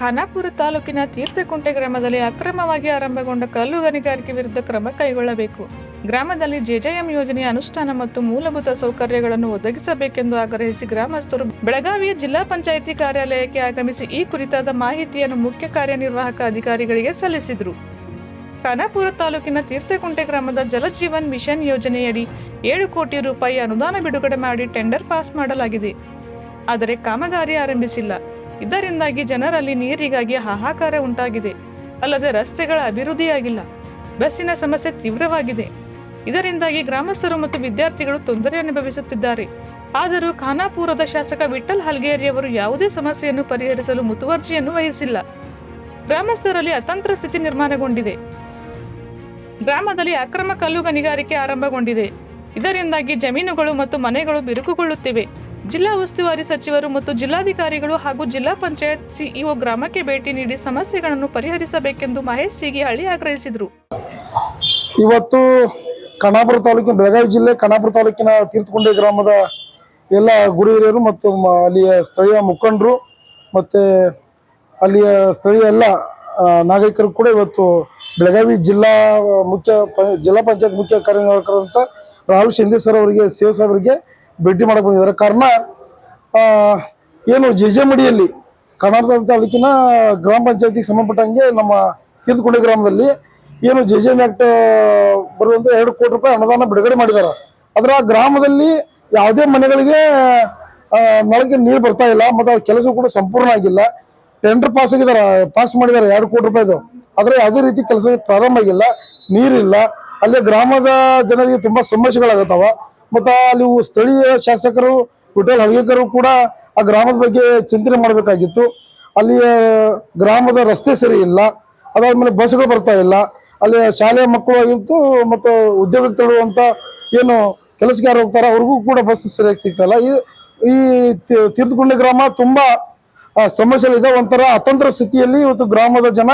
ಖಾನಾಪುರ ತಾಲೂಕಿನ ತೀರ್ಥಕುಂಟೆ ಗ್ರಾಮದಲ್ಲಿ ಅಕ್ರಮವಾಗಿ ಆರಂಭಗೊಂಡ ಕಲ್ಲು ಗಣಿಗಾರಿಕೆ ವಿರುದ್ಧ ಕ್ರಮ ಕೈಗೊಳ್ಳಬೇಕು. ಗ್ರಾಮದಲ್ಲಿ ಜೆಜೆಎಂ ಯೋಜನೆಯ ಅನುಷ್ಠಾನ ಮತ್ತು ಮೂಲಭೂತ ಸೌಕರ್ಯಗಳನ್ನು ಒದಗಿಸಬೇಕೆಂದು ಆಗ್ರಹಿಸಿ ಗ್ರಾಮಸ್ಥರು ಬೆಳಗಾವಿಯ ಜಿಲ್ಲಾ ಪಂಚಾಯಿತಿ ಕಾರ್ಯಾಲಯಕ್ಕೆ ಆಗಮಿಸಿ ಈ ಕುರಿತಾದ ಮಾಹಿತಿಯನ್ನು ಮುಖ್ಯ ಕಾರ್ಯನಿರ್ವಾಹಕ ಅಧಿಕಾರಿಗಳಿಗೆ ಸಲ್ಲಿಸಿದರು. ಖಾನಾಪುರ ತಾಲೂಕಿನ ತೀರ್ಥಕುಂಟೆ ಗ್ರಾಮದ ಜಲಜೀವನ್ ಮಿಷನ್ ಯೋಜನೆಯಡಿ ಏಳು ಕೋಟಿ ರೂಪಾಯಿ ಅನುದಾನ ಬಿಡುಗಡೆ ಮಾಡಿ ಟೆಂಡರ್ ಪಾಸ್ ಮಾಡಲಾಗಿದೆ. ಆದರೆ ಕಾಮಗಾರಿ ಆರಂಭಿಸಿಲ್ಲ. ಇದರಿಂದಾಗಿ ಜನರಲ್ಲಿ ನೀರಿಗಾಗಿ ಹಾಹಾಕಾರ ಉಂಟಾಗಿದೆ. ಅಲ್ಲದೆ ರಸ್ತೆಗಳ ಅಭಿವೃದ್ಧಿಯಾಗಿಲ್ಲ. ಬಸ್ಸಿನ ಸಮಸ್ಯೆ ತೀವ್ರವಾಗಿದೆ. ಇದರಿಂದಾಗಿ ಗ್ರಾಮಸ್ಥರು ಮತ್ತು ವಿದ್ಯಾರ್ಥಿಗಳು ತೊಂದರೆ ಅನುಭವಿಸುತ್ತಿದ್ದಾರೆ. ಆದರೂ ಖಾನಾಪುರದ ಶಾಸಕ ವಿಠಲ್ ಹಲ್ಗೇರಿಯವರು ಯಾವುದೇ ಸಮಸ್ಯೆಯನ್ನು ಪರಿಹರಿಸಲು ಮುತುವರ್ಜಿಯನ್ನು ವಹಿಸಿಲ್ಲ. ಗ್ರಾಮಸ್ಥರಲ್ಲಿ ಅತಂತ್ರ ಸ್ಥಿತಿ ನಿರ್ಮಾಣಗೊಂಡಿದೆ. ಗ್ರಾಮದಲ್ಲಿ ಅಕ್ರಮ ಕಲ್ಲು ಗಣಿಗಾರಿಕೆ ಆರಂಭಗೊಂಡಿದೆ. ಇದರಿಂದಾಗಿ ಜಮೀನುಗಳು ಮತ್ತು ಮನೆಗಳು ಬಿರುಕುಗೊಳ್ಳುತ್ತಿವೆ. ಜಿಲ್ಲಾ ಉಸ್ತುವಾರಿ ಸಚಿವರು ಮತ್ತು ಜಿಲ್ಲಾಧಿಕಾರಿಗಳು ಹಾಗೂ ಜಿಲ್ಲಾ ಪಂಚಾಯತ್ ಸಿಇಒ ಗ್ರಾಮಕ್ಕೆ ಭೇಟಿ ನೀಡಿ ಸಮಸ್ಯೆಗಳನ್ನು ಪರಿಹರಿಸಬೇಕೆಂದು ಮಹೇಶ್ ಸಿಗಿಹಳ್ಳಿ ಆಗ್ರಹಿಸಿದರು. ಇವತ್ತು ಕಣಾಪುರ ತಾಲೂಕಿನ ಬೆಳಗಾವಿ ಜಿಲ್ಲೆ ಕಣಾಪುರ ತಾಲೂಕಿನ ತೀರ್ಥಕೊಂಡೆ ಗ್ರಾಮದ ಎಲ್ಲ ಗುರು ಹಿರಿಯರು ಮತ್ತು ಅಲ್ಲಿಯ ಸ್ಥಳೀಯ ಮುಖಂಡರು ಮತ್ತು ಅಲ್ಲಿಯ ಸ್ಥಳೀಯ ಎಲ್ಲ ನಾಗರಿಕರು ಕೂಡ ಇವತ್ತು ಬೆಳಗಾವಿ ಜಿಲ್ಲಾ ಮುಖ್ಯ ಜಿಲ್ಲಾ ಪಂಚಾಯತ್ ಮುಖ್ಯ ಕಾರ್ಯನಿರ್ವಾಹಕರಂತ ರಾಹುಲ್ ಶಿಂದೆ ಸರ್ ಅವರಿಗೆ ಸೇವ್ ಸಾಹೇಬರಿಗೆ ಭೇಟಿ ಮಾಡಕ್ಕೆ ಬಂದಿದ್ದಾರೆ. ಕಾರಣ ಏನು ಜೆಜೆಮಡಿಯಲ್ಲಿ, ಕರ್ನಾಟಕ ತಾಲೂಕಿನ ಗ್ರಾಮ ಪಂಚಾಯತಿಗೆ ಸಂಬಂಧಪಟ್ಟಂಗೆ ನಮ್ಮ ತೀರ್ಥಕೊಂಡೆ ಗ್ರಾಮದಲ್ಲಿ ಏನು ಜೆ ಜೆ ಆಕ್ಟ್ ಬರುವಂತ ಎರಡು ಕೋಟಿ ರೂಪಾಯಿ ಅನುದಾನ ಬಿಡುಗಡೆ ಮಾಡಿದ್ದಾರೆ. ಅದರ ಗ್ರಾಮದಲ್ಲಿ ಯಾವುದೇ ಮನೆಗಳಿಗೆ ನಳಕ್ಕೆ ನೀರು ಬರ್ತಾ ಇಲ್ಲ ಮತ್ತು ಕೆಲಸ ಕೂಡ ಸಂಪೂರ್ಣ ಆಗಿಲ್ಲ. ಟೆಂಡರ್ ಪಾಸ್ ಆಗಿದ್ದಾರೆ ಪಾಸ್ ಮಾಡಿದ್ದಾರೆ ಎರಡು ಕೋಟಿ ರೂಪಾಯಿದು ಆದರೆ ಯಾವುದೇ ರೀತಿ ಕೆಲಸ ಪ್ರಾರಂಭ ಆಗಿಲ್ಲ, ನೀರಿಲ್ಲ. ಅಲ್ಲಿ ಗ್ರಾಮದ ಜನರಿಗೆ ತುಂಬಾ ಸಮಸ್ಯೆಗಳಾಗತ್ತವ ಮತ್ತು ಅಲ್ಲಿ ಸ್ಥಳೀಯ ಶಾಸಕರು ಹೋಟೆಲ್ ಹಲ್ಗೇಕರು ಕೂಡ ಆ ಗ್ರಾಮದ ಬಗ್ಗೆ ಚಿಂತನೆ ಮಾಡಬೇಕಾಗಿತ್ತು. ಅಲ್ಲಿಯ ಗ್ರಾಮದ ರಸ್ತೆ ಸರಿ ಇಲ್ಲ. ಅದಾದ್ಮೇಲೆ ಬಸ್ಗಳು ಬರ್ತಾ ಇಲ್ಲ. ಅಲ್ಲಿ ಶಾಲೆಯ ಮಕ್ಕಳು ಆಗಿತ್ತು ಮತ್ತು ಉದ್ಯೋಗಕ್ಕೆ ಅಂತ ಏನು ಕೆಲಸಗಾರ ಹೋಗ್ತಾರೆ ಅವ್ರಿಗೂ ಕೂಡ ಬಸ್ ಸರಿಯಾಗಿ ಸಿಗ್ತಾಯಿಲ್ಲ ಈ ಈ ತಿ- ಗ್ರಾಮ ತುಂಬಾ ಸಮಸ್ಯೆಗಳಿದೆ ಒಂಥರ ಅತಂತ್ರ ಸ್ಥಿತಿಯಲ್ಲಿ ಇವತ್ತು ಗ್ರಾಮದ ಜನ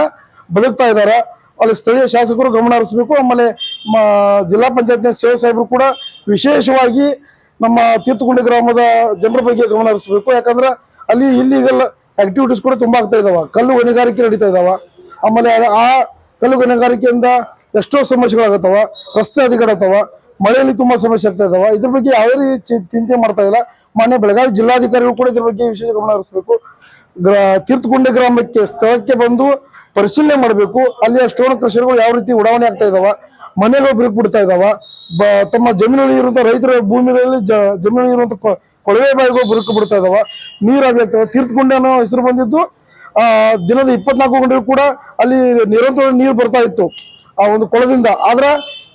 ಬದುಕ್ತಾ ಇದ್ದಾರೆ. ಅಲ್ಲಿ ಸ್ಥಳೀಯ ಶಾಸಕರು ಗಮನ ಹರಿಸಬೇಕು. ಆಮೇಲೆ ಜಿಲ್ಲಾ ಪಂಚಾಯತ್ನ ಸೇವಾ ಸಾಹೇಬರು ಕೂಡ ವಿಶೇಷವಾಗಿ ನಮ್ಮ ತೀರ್ಥಗುಂಡಿ ಗ್ರಾಮದ ಜನರ ಬಗ್ಗೆ ಗಮನ ಹರಿಸಬೇಕು. ಯಾಕಂದ್ರೆ ಅಲ್ಲಿ ಇಲ್ಲಿಗೆಲ್ಲ ಆಕ್ಟಿವಿಟೀಸ್ ಕೂಡ ತುಂಬಾ ಆಗ್ತಾ ಇದಾವೆ. ಕಲ್ಲು ಗಣಿಗಾರಿಕೆ ನಡೀತಾ ಇದಾವೆ. ಆಮೇಲೆ ಆ- ಕಲ್ಲು ಗಣಿಗಾರಿಕೆಯಿಂದ ಎಷ್ಟೋ ಸಮಸ್ಯೆಗಳಾಗತ್ತವ. ರಸ್ತೆ ಅಧಿಕಾರತ್ತವ ಮಳೆಯಲ್ಲಿ ತುಂಬಾ ಸಮಸ್ಯೆ ಆಗ್ತಾ ಇದಾವ. ಇದ್ರ ಬಗ್ಗೆ ಯಾವ ರೀತಿ ಚಿಂತೆ ಮಾಡ್ತಾ ಇಲ್ಲ. ಮಾನ್ಯ ಬೆಳಗಾವಿ ಜಿಲ್ಲಾಧಿಕಾರಿಗಳು ಕೂಡ ಇದ್ರ ಬಗ್ಗೆ ವಿಶೇಷ ಗಮನ ಹರಿಸಬೇಕು. ಗ್ರಾ, ತೀರ್ಥಗುಂಡಿ ಗ್ರಾಮಕ್ಕೆ, ಸ್ಥಳಕ್ಕೆ ಬಂದು ಪರಿಶೀಲನೆ ಮಾಡಬೇಕು. ಅಲ್ಲಿಯ ಸ್ಟೋನ್ ಕ್ರಷರ್ಗಳು ಯಾವ ರೀತಿ ಉಡಾವಣೆ ಆಗ್ತಾ ಇದಾವ ಮನೆಗಳು ಬಿರುಕು ಬಿಡ್ತಾ ಇದಾವ ತಮ್ಮ ಜಮೀನಲ್ಲಿ ಇರುವಂತಹ ರೈತರ ಭೂಮಿಗಳಲ್ಲಿ ಜಮೀನಲ್ಲಿ ಇರುವಂತಹ ಕೊಳವೆ ಬಾವಿಗಳು ಬಿರುಕು ಬಿಡ್ತಾ ಇದಾವ. ನೀರಾಗಿ ಆಗ್ತದೆ ಅನ್ನೋ ಹೆಸರು ಬಂದಿದ್ದು ಆ ದಿನದ ಇಪ್ಪತ್ನಾಲ್ಕು ಗಂಟೆಗೂ ಕೂಡ ಅಲ್ಲಿ ನಿರಂತರ ನೀರು ಬರ್ತಾ ಇತ್ತು ಆ ಒಂದು ಕೊಳದಿಂದ. ಆದ್ರೆ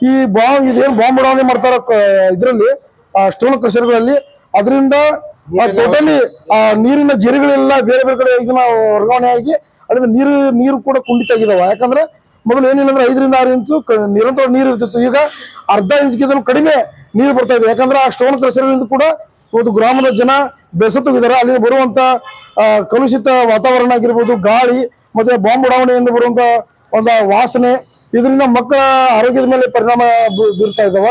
ಈ ಬಾಂಬ್ ಇದೇನು ಬಾಂಬ್ ಉಡಾವಣೆ ಮಾಡ್ತಾರ ಇದರಲ್ಲಿ ಆ ಸ್ಟೋನ್ ಕ್ರಷರ್ಗಳಲ್ಲಿ ಅದರಿಂದ ಟೋಟಲಿ ಆ ನೀರಿನ ಜರಿಗಳೆಲ್ಲ ಬೇರೆ ಬೇರೆ ಕಡೆ ಇದನ್ನ ವರ್ಗಾವಣೆ ಆಗಿ ಅದರಿಂದ ನೀರು ನೀರು ಕೂಡ ಕುಂಡಿತ ಆಗಿದಾವ ಯಾಕಂದ್ರೆ ಮೊದಲು ಏನಿಲ್ಲ ಅಂದ್ರೆ ಐದರಿಂದ ಆರು ಇಂಚು ನಿರಂತರ ನೀರು ಇರ್ತಿತ್ತು. ಈಗ ಅರ್ಧ ಇಂಚ್ಗಿಂತಲೂ ಕಡಿಮೆ ನೀರು ಬರ್ತಾ ಇದೆ. ಯಾಕಂದ್ರೆ ಆ ಸ್ಟೋನ್ ಕ್ರಷರ್ಗಳಿಂದ ಕೂಡ ಒಂದು ಗ್ರಾಮದ ಜನ ಬೆಸತ್ತೋಗಿದ್ದಾರೆ ಅಲ್ಲಿ ಬರುವಂತ ಕಲುಷಿತ ವಾತಾವರಣ ಆಗಿರ್ಬೋದು, ಗಾಳಿ, ಮತ್ತೆ ಬಾಂಬ್ ಉಡಾವಣೆಯಿಂದ ಬರುವಂತ ಒಂದು ವಾಸನೆ, ಇದರಿಂದ ಮಕ್ಕಳ ಆರೋಗ್ಯದ ಮೇಲೆ ಪರಿಣಾಮ ಬೀರ್ತಾ ಇದಾವ.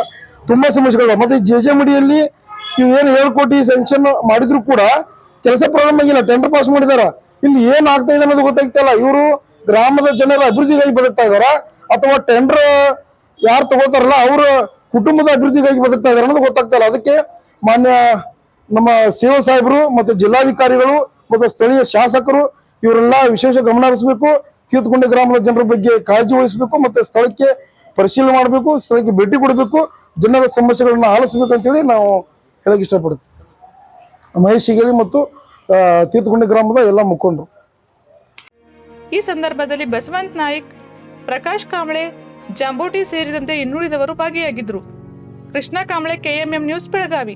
ತುಂಬಾ ಸಮಸ್ಯೆಗಳು ಮತ್ತೆ ಜೆ ಜೆ ಮಡಿಯಲ್ಲಿ ಇವು ಏನು ಏಳು ಕೋಟಿ ಸ್ಯಾಂಕ್ಷನ್ ಮಾಡಿದ್ರು ಕೂಡ ಕೆಲಸ ಪ್ರಾರಂಭ ಆಗಿಲ್ಲ. ಟೆಂಡರ್ ಪಾಸ್ ಮಾಡಿದಾರ. ಇಲ್ಲಿ ಏನ್ ಆಗ್ತಾ ಇದೆ ಅನ್ನೋದು ಗೊತ್ತಾಗ್ತಿಲ್ಲ. ಇವರು ಗ್ರಾಮದ ಜನರ ಅಭಿವೃದ್ಧಿಗಾಗಿ ಬದುಕ್ತಾ ಇದಾರ. ಅಥವಾ ಟೆಂಡರ್ ಯಾರು ತಗೋತಾರಲ್ಲ, ಅವ್ರ ಕುಟುಂಬದ ಅಭಿವೃದ್ಧಿಗಾಗಿ ಬದುಕ್ತಾ ಇದಾರೆ ಅನ್ನೋದು ಗೊತ್ತಾಗ್ತಾ ಇಲ್ಲ ಅದಕ್ಕೆ ಮಾನ್ಯ ನಮ್ಮ ಸೇವಾ ಸಾಹೇಬರು ಮತ್ತು ಜಿಲ್ಲಾಧಿಕಾರಿಗಳು ಮತ್ತು ಸ್ಥಳೀಯ ಶಾಸಕರು ಇವರೆಲ್ಲ ವಿಶೇಷ ಗಮನ ಹರಿಸಬೇಕು. ತೀರ್ಥಕೊಂಡೆ ಗ್ರಾಮದ ಜನರ ಬಗ್ಗೆ ಕಾಳಜಿ ವಹಿಸಬೇಕು ಮತ್ತೆ ಸ್ಥಳಕ್ಕೆ ಪರಿಶೀಲನೆ ಮಾಡಬೇಕು, ಸ್ಥಳಕ್ಕೆ ಭೇಟಿ ಕೊಡಬೇಕು, ಜನರ ಸಮಸ್ಯೆಗಳನ್ನ ಆಲಿಸಬೇಕು ಅಂತೇಳಿ ನಾವು ಹೇಳಕ್ ಇಷ್ಟಪಡ್ತೀವಿ. ಮಹೇಶ್ ಮತ್ತು ಆ, ತೀರ್ಥಕೊಂಡೆ ಗ್ರಾಮದ ಎಲ್ಲ ಮುಖಂಡರು. ಈ ಸಂದರ್ಭದಲ್ಲಿ ಬಸವಂತ್ ನಾಯ್ಕ್ ಪ್ರಕಾಶ್ ಕಾಂಬ್ಳೆ ಜಾಂಬೋಟಿ ಸೇರಿದಂತೆ ಇನ್ನುಳಿದವರು ಭಾಗಿಯಾಗಿದ್ದರು ಕೃಷ್ಣ ಕಾಂಬ್ಳೆ ಕೆಎಂಎಂ ನ್ಯೂಸ್ ಬೆಳಗಾವಿ.